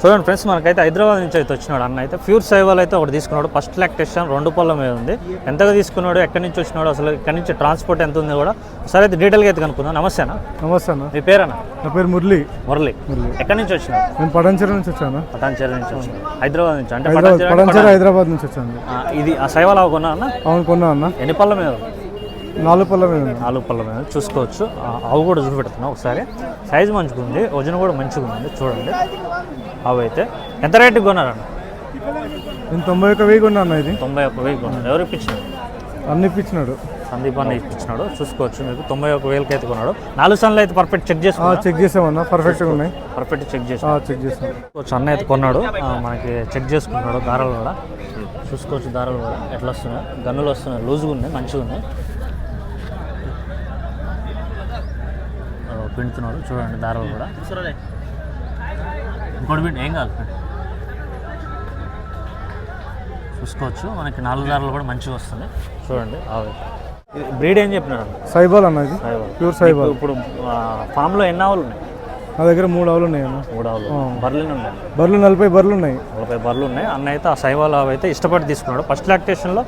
చూడండి ఫ్రెండ్స్ మనకైతే హైదరాబాద్ నుంచి అయితే వచ్చినాడు అన్న అయితే. ప్యూర్ సైవాల్ అయితే ఒకటి తీసుకున్నాడు. ఫస్ట్ లాక్టేషన్ రెండు పళ్ళ మీద ఉంది. ఎంతగా తీసుకున్నాడు ఎక్కడి నుంచి వచ్చినాడు అసలు ఎక్కడి నుంచి ట్రాన్స్పోర్ట్ ఎంత ఉంది కూడా సరే అయితే డీటెయిల్గా అయితే కనుక్కుందాం. నమస్తే అన్న. నమస్తే అన్న. మీ పేరన్న? నా పేరు మురళి. మురళి. మురళి. ఎక్కడి నుంచి వచ్చినాడు నేను పటాన్చెరు నుంచి వచ్చాను పటాన్చేరి నుంచి హైదరాబాద్ నుంచి అంటే హైదరాబాద్ పటాన్చేరి నుంచి వచ్చాను. ఆ, ఇది ఆ సైవాల్ కొన్నా అన్న? అవును కొన్నా అన్న. ఎన్ని పళ్ళ మీద? నాలుగు పళ్ళ మీద ఉంది. నాలుగు పళ్ళ మీద చూసుకోవచ్చు. అవి కూడా చూపెడుతున్నా ఒకసారి. సైజు మంచిగా ఉంది. వజన్ కూడా మంచిగా ఉంది. చూడండి. అవి అయితే ఎంత రేటుకి కొన్నారన్న నేను తొంభై ఒక్క వెయ్యి కొన్నా అన్న ఇది. తొంభై ఒక్క వెయ్యి కొన్నాడు ఎవరు ఇప్పించినాడు అన్ని ఇప్పించినాడు. సందీప్ అన్న ఇప్పించినాడు. చూసుకోవచ్చు మీకు. తొంభై ఒక్క వేలకి అయితే కొన్నాడు. నాలుగు సన్లు అయితే పర్ఫెక్ట్ చెక్ చేసుకున్నాడు చెక్ చేసామన్నా. పర్ఫెక్ట్గా ఉన్నాయి. పర్ఫెక్ట్ చెక్ చేసి చెక్ చేసాం. అన్న అయితే కొన్నాడు. మనకి చెక్ చేసుకున్నాడు దారాలు కూడా. చూసుకోవచ్చు దారాలు కూడా. ఎట్లా వస్తున్నాయి? గన్నులు వస్తున్నాయి. లూజ్గా ఉన్నాయి. మంచిగా ఉన్నాయి ఆ, పిండుతున్నాడు చూడండి దారాలు కూడా. ఇంకోటి పిండి ఏం కాదు. చూసుకోవచ్చు. మనకి నాలుగు దారాలు కూడా మంచిగా వస్తున్నాయి చూడండి బ్రీడ్ ఏం చెప్పినారు సైబాల్ అన్న ఇది. ప్యూర్ సైబాల్. ఇప్పుడు ఫామ్లో ఎన్ని ఆవులు ఉన్నాయి? నా దగ్గర మూడు ఆవులు ఉన్నాయి అన్న. మూడు ఆవులు. బర్రెలు ఉన్నాయి? బర్రెలు నలభై బర్రెలు ఉన్నాయి. నలభై బర్రెలు ఉన్నాయి. అన్న అయితే ఆ సైవాల్ ఆవు అయితే ఇష్టపడి తీసుకున్నాడు. ఫస్ట్ లాక్టేషన్లో